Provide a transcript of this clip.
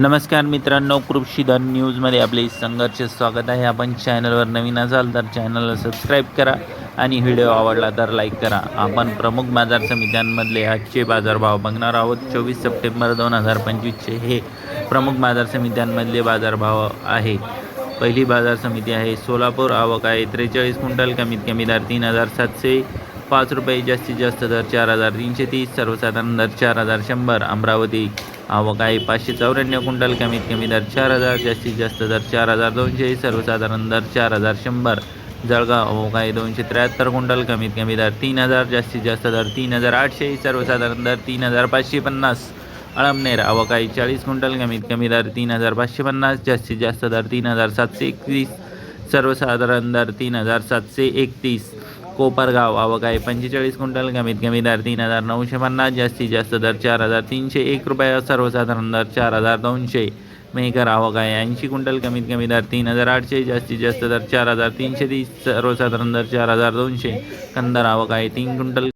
नमस्कार मित्रांनो कृषीधन न्यूजमध्ये आपले संघर्ष स्वागत आहे. आपण चॅनलवर नवीन असाल तर चॅनलला सबस्क्राईब करा आणि व्हिडिओ आवडला तर लाईक करा. आपण प्रमुख बाजार समित्यांमधले आजचे बाजारभाव बघणार आहोत. चोवीस सप्टेंबर दोन हजार पंचवीसचे हे प्रमुख बाजार समित्यांमधले बाजारभाव आहे. पहिली बाजार समिती आहे सोलापूर. आवक आहे त्रेचाळीस क्विंटल कमीत कमी दर तीन हजार सातशे पाच रुपये जास्तीत जास्त दर चार हजार तीनशे तीस सर्वसाधारण दर चार हजार शंभर. अमरावती आवक आहे. पाचशे चौऱ्याण्णव कुंटल कमीत कमी दर चार हजार जास्तीत जास्त दर चार हजार दोनशे सर्वसाधारण दर चार हजार शंभर. जळगाव आवक आहे दोनशे त्र्याहत्तर कुंटल कमीत कमी दर तीन हजार जास्तीत जास्त दर तीन हजार आठशे सर्वसाधारण दर तीन हजार पाचशे पन्नास. अळमनेर आवक आहे चाळीस क्विंटल कमीत कमी दर तीन हजार पाचशे पन्नास जास्तीत जास्त दर तीन हजार सातशे एकवीस सर्वसाधारण दर तीन हजार सातशे एकतीस. कोपरगाव आवक आहे पंचेचाळीस क्विंटल कमीत कमी दर तीन हजार नऊशे पन्नास जास्तीत जास्त दर चार हजार तीनशे एक रुपये सर्वसाधारण दर चार हजार दोनशे. मेकर आवक आहे ऐंशी क्विंटल कमीत कमी दर तीन हजार आठशे जास्तीत जास्त दर चार हजार तीनशे तीस सर्वसाधारण दर चार हजार दोनशे. कंदर आवक आहे तीन क्विंटल